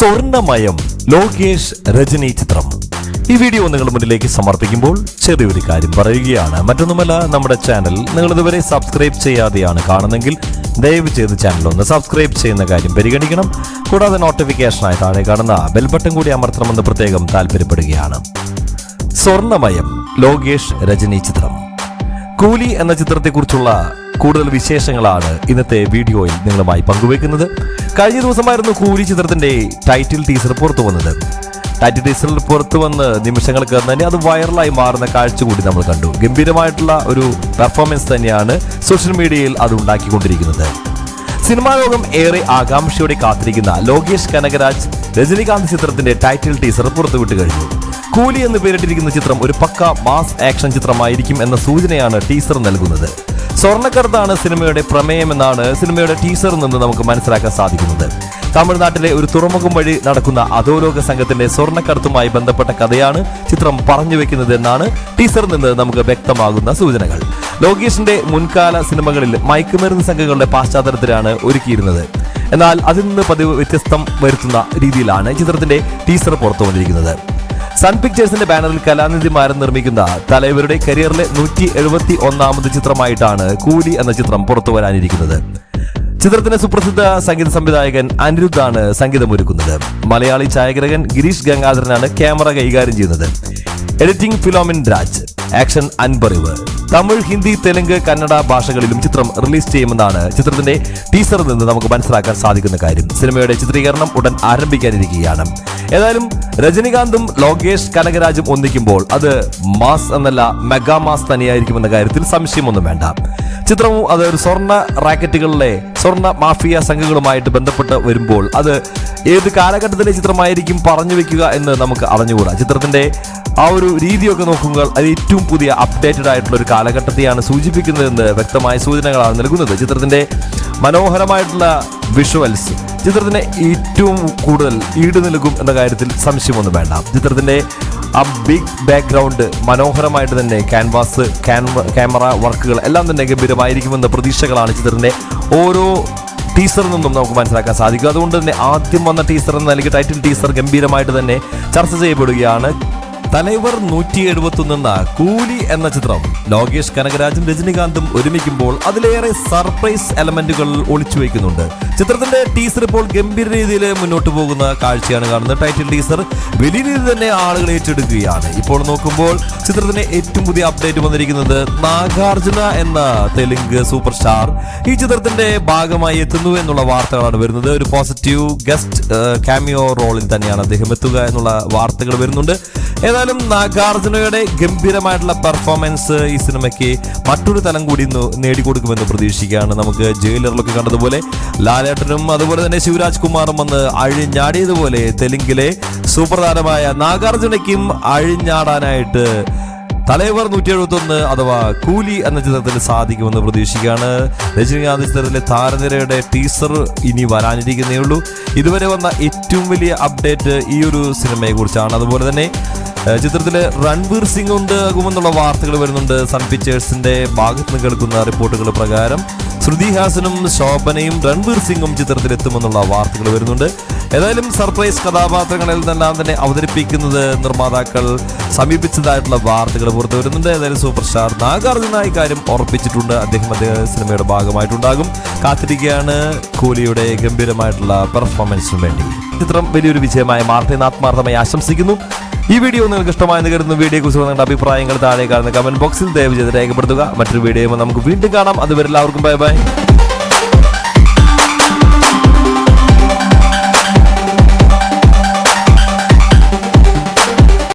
സ്വർണമയം ലോകേഷ് രജനി ചിത്രം. ഈ വീഡിയോ നിങ്ങളുടെ മുന്നിലേക്ക് സമർപ്പിക്കുമ്പോൾ ചെറിയൊരു കാര്യം പറയുകയാണ്. മറ്റൊന്നുമല്ല നമ്മുടെ ചാനൽ നിങ്ങൾ ഇതുവരെ സബ്സ്ക്രൈബ് ചെയ്യാതെയാണ് കാണുന്നെങ്കിൽ ദയവ് ചെയ്ത് ചാനൽ ഒന്ന് സബ്സ്ക്രൈബ് ചെയ്യുന്ന കാര്യം പരിഗണിക്കണം. കൂടാതെ നോട്ടിഫിക്കേഷനായി താഴെ കാണുന്ന ബെൽ ബട്ടൺ കൂടി അമർത്തണമെന്ന് പ്രത്യേകം താല്പര്യപ്പെടുകയാണ് സ്വർണമയം ലോകേഷ് രജനി ചിത്രം. കൂലി എന്ന ചിത്രത്തെക്കുറിച്ചുള്ള കൂടുതൽ വിശേഷങ്ങളാണ് ഇന്നത്തെ വീഡിയോയിൽ നിങ്ങളുമായി പങ്കുവെക്കുന്നത്. കഴിഞ്ഞ ദിവസമായിരുന്നു കൂലി ചിത്രത്തിന്റെ ടൈറ്റിൽ ടീസർ പുറത്തു വന്നത്. ടൈറ്റിൽ ടീസർ പുറത്തു വന്ന് നിമിഷങ്ങൾക്ക് തന്നെ അത് വൈറലായി മാറുന്ന കാഴ്ച കൂടി നമ്മൾ കണ്ടു. ഗംഭീരമായിട്ടുള്ള ഒരു പെർഫോമൻസ് തന്നെയാണ് സോഷ്യൽ മീഡിയയിൽ അത് ഉണ്ടാക്കിക്കൊണ്ടിരിക്കുന്നത്. സിനിമാ ലോകം ഏറെ ആകാംക്ഷയോടെ കാത്തിരിക്കുന്ന ലോകേഷ് കനകരാജ് രജനികാന്ത് ചിത്രത്തിന്റെ ടൈറ്റിൽ ടീസർ പുറത്തുവിട്ട് കഴിഞ്ഞു. കൂലി എന്ന് പേരിട്ടിരിക്കുന്ന ചിത്രം ഒരു പക്ക മാസ് ആക്ഷൻ ചിത്രമായിരിക്കും എന്ന സൂചനയാണ് ടീസർ നൽകുന്നത്. സ്വർണക്കടത്താണ് സിനിമയുടെ പ്രമേയമെന്നാണ് സിനിമയുടെ ടീസറിൽ നിന്ന് നമുക്ക് മനസ്സിലാക്കാൻ സാധിക്കുന്നത്. തമിഴ്നാട്ടിലെ ഒരു തുറമുഖം വഴി നടക്കുന്ന അധോലോക സംഘത്തിന്റെ സ്വർണക്കടത്തുമായി ബന്ധപ്പെട്ട കഥയാണ് ചിത്രം പറഞ്ഞു വെക്കുന്നത് എന്നാണ് ടീസറിൽ നിന്ന് നമുക്ക് വ്യക്തമാകുന്ന സൂചനകൾ. ലോകേഷിന്റെ മുൻകാല സിനിമകളിൽ മയക്കുമരുന്ന് സംഘങ്ങളുടെ പശ്ചാത്തലത്തിലാണ് ഒരുക്കിയിരുന്നത്. എന്നാൽ അതിൽ നിന്ന് പതിവ് വ്യത്യസ്തം വരുത്തുന്ന രീതിയിലാണ് ചിത്രത്തിന്റെ ടീസർ പുറത്തു വന്നിരിക്കുന്നത് സൺ പിക്ചേഴ്സിന്റെ ബാനറിൽ കലാനിധിമാരൻ നിർമ്മിക്കുന്ന തലവരുടെ കരിയറിലെ നൂറ്റി എഴുപത്തി ഒന്നാമത് ചിത്രമായിട്ടാണ് കൂലി എന്ന ചിത്രം പുറത്തു വരാനിരിക്കുന്നത്. ചിത്രത്തിന് സുപ്രസിദ്ധ സംഗീത സംവിധായകൻ അനിരുദ്ധാണ് സംഗീതമൊരുക്കുന്നത്. മലയാളി ഛായാഗ്രഹൻ ഗിരീഷ് ഗംഗാധരനാണ് ക്യാമറ കൈകാര്യം ചെയ്യുന്നത്. Editing Philomin Raj action Anbariv. Tamil Hindi Telugu Kannada ഭാഷകളിലും ചിത്രം റിലീസ് ചെയ്യുമെന്നാണ് ചിത്രത്തിന്റെ ടീസറിൽ നിന്ന് നമുക്ക് മനസ്സിലാക്കാൻ സാധിക്കുന്ന കാര്യം. സിനിമയുടെ ചിത്രീകരണം ഉടൻ ആരംഭിക്കാനിരിക്കുകയാണ്. ഏതായാലും രജനികാന്തും ലോകേഷ് കനകരാജും ഒന്നിക്കുമ്പോൾ അത് മാസ് എന്നല്ല മെഗാ മാസ് തന്നെയായിരിക്കുമെന്ന കാര്യത്തിൽ സംശയമൊന്നും വേണ്ട. ചിത്രവും അത് ഒരു സ്വർണ റാക്കറ്റുകളിലെ സ്വർണ മാഫിയ സംഘങ്ങളുമായിട്ട് ബന്ധപ്പെട്ട് വരുമ്പോൾ അത് ഏത് കാലഘട്ടത്തിലെ ചിത്രമായിരിക്കും പറഞ്ഞു വെക്കുക എന്ന് നമുക്ക് അറിഞ്ഞുകൂടാ. ചിത്രത്തിന്റെ ആ ഒരു രീതിയൊക്കെ നോക്കുമ്പോൾ അത് ഏറ്റവും പുതിയ അപ്ഡേറ്റഡ് ആയിട്ടുള്ള ഒരു കാലഘട്ടത്തെയാണ് സൂചിപ്പിക്കുന്നതെന്ന് വ്യക്തമായ സൂചനകളാണ് നൽകുന്നത്. ചിത്രത്തിന്റെ മനോഹരമായിട്ടുള്ള വിഷ്വൽസ്. ചിത്രത്തിന് ഏറ്റവും കൂടുതൽ ഈട് നൽകും എന്ന കാര്യത്തിൽ സംശയമൊന്നും വേണ്ട. ചിത്രത്തിന്റെ ആ ബിഗ് ബാക്ക്ഗ്രൗണ്ട് മനോഹരമായിട്ട് തന്നെ ക്യാൻവാസ് ക്യാമറ വർക്കുകൾ എല്ലാം തന്നെ ഗംഭീരമായിരിക്കുമെന്ന പ്രതീക്ഷകളാണ് ചിത്രത്തിന്റെ ഓരോ ടീസറിൽ നിന്നും നമുക്ക് മനസ്സിലാക്കാൻ സാധിക്കും. അതുകൊണ്ട് തന്നെ ആദ്യം വന്ന ടീസർ എന്ന നിലയ്ക്ക് ടൈറ്റിൽ ടീസർ ഗംഭീരമായിട്ട് തന്നെ ചർച്ച ചെയ്യപ്പെടുകയാണ് തലൈവർ നൂറ്റി എഴുപത്തൊന്നെന്ന കൂലി എന്ന ചിത്രം ലോകേഷ് കനകരാജും രജനികാന്തും ഒരുമിക്കുമ്പോൾ അതിലേറെ സർപ്രൈസ് എലമെന്റുകൾ ഒളിച്ചു വയ്ക്കുന്നുണ്ട്. ചിത്രത്തിന്റെ ടീസർ ഇപ്പോൾ ഗംഭീര രീതിയിൽ മുന്നോട്ട് പോകുന്ന കാഴ്ചയാണ് കാണുന്നത്. ടൈറ്റിൽ ടീസർ വലിയ രീതിയിൽ തന്നെ ആളുകൾ ഏറ്റെടുക്കുകയാണ്. ഇപ്പോൾ നോക്കുമ്പോൾ ചിത്രത്തിന്റെ ഏറ്റവും പുതിയ അപ്ഡേറ്റ് വന്നിരിക്കുന്നത് നാഗാർജുന എന്ന തെലുങ്ക് സൂപ്പർ സ്റ്റാർ ഈ ചിത്രത്തിന്റെ ഭാഗമായി എത്തുന്നു എന്നുള്ള വാർത്തകളാണ് വരുന്നത്. ഒരു പോസിറ്റീവ് ഗസ്റ്റ് കാമിയോ റോളിൽ തന്നെയാണ് അദ്ദേഹം എത്തുക എന്നുള്ള വാർത്തകൾ വരുന്നുണ്ട്. ഏതായാലും നാഗാർജുനയുടെ ഗംഭീരമായിട്ടുള്ള പെർഫോമൻസ് ഈ സിനിമയ്ക്ക് മറ്റൊരു തലം കൂടി നേടിക്കൊടുക്കുമെന്ന് പ്രതീക്ഷിക്കുകയാണ്. നമുക്ക് ജയിലറിലൊക്കെ കണ്ടതുപോലെ ലാലേട്ടനും അതുപോലെ തന്നെ ശിവരാജ് കുമാറും വന്ന് അഴിഞ്ഞാടിയതുപോലെ തെലുങ്കിലെ സൂപ്പർ താരമായ നാഗാർജുനയ്ക്കും അഴിഞ്ഞാടാനായിട്ട് തലൈവർ നൂറ്റി എഴുപത്തി ഒന്ന് അഥവാ കൂലി എന്ന ചിത്രത്തിൽ സാധിക്കുമെന്ന് പ്രതീക്ഷിക്കുകയാണ്. രജനീകാന്ത് ചിത്രത്തിലെ താരനിരയുടെ ടീസർ ഇനി വരാനിരിക്കുന്നേ ഉള്ളൂ ഇതുവരെ വന്ന ഏറ്റവും വലിയ അപ്ഡേറ്റ് ഈ ഒരു സിനിമയെ കുറിച്ചാണ് അതുപോലെ തന്നെ ഏഹ്, ചിത്രത്തിൽ രൺവീർ സിംഗ് ഉണ്ടാകുമെന്നുള്ള വാർത്തകൾ വരുന്നുണ്ട്. സൺ പിക്ചേഴ്സിന്റെ ഭാഗത്ത് നിന്ന് കേൾക്കുന്ന റിപ്പോർട്ടുകൾ പ്രകാരം ശ്രുതി ഹാസനും ശോഭനയും രൺവീർ സിംഗും ചിത്രത്തിൽ എത്തുമെന്നുള്ള വാർത്തകൾ വരുന്നുണ്ട്. ഏതായാലും സർപ്രൈസ് കഥാപാത്രങ്ങളിൽ നിന്നെല്ലാം തന്നെ അവതരിപ്പിക്കുന്നത് നിർമ്മാതാക്കൾ സമീപിച്ചതായിട്ടുള്ള വാർത്തകൾ പുറത്തു വരുന്നുണ്ട്. ഏതായാലും സൂപ്പർ സ്റ്റാർ നാഗാർജുന ഇക്കാര്യം ഉറപ്പിച്ചിട്ടുണ്ട്. അദ്ദേഹം അദ്ദേഹം സിനിമയുടെ ഭാഗമായിട്ടുണ്ടാകും. കാത്തിരിക്കുകയാണ് കോഹ്ലിയുടെ ഗംഭീരമായിട്ടുള്ള പെർഫോമൻസിനു വേണ്ടി. ചിത്രം വലിയൊരു വിജയമായ മാർട്ടിൻ ആത്മാർത്ഥമായി ആശംസിക്കുന്നു. ഈ വീഡിയോ നിങ്ങൾക്ക് ഇഷ്ടമായെന്ന് കരുതുന്ന. വീഡിയോ കുറിച്ച് നിങ്ങളുടെ അഭിപ്രായങ്ങൾ താഴെ കാണുന്ന കമന്റ് ബോക്സിൽ ദയവ് ചെയ്ത് രേഖപ്പെടുത്തുക. മറ്റൊരു വീഡിയോ നമുക്ക് വീണ്ടും കാണാം. അതുവരെ എല്ലാവർക്കും ബൈ ബൈ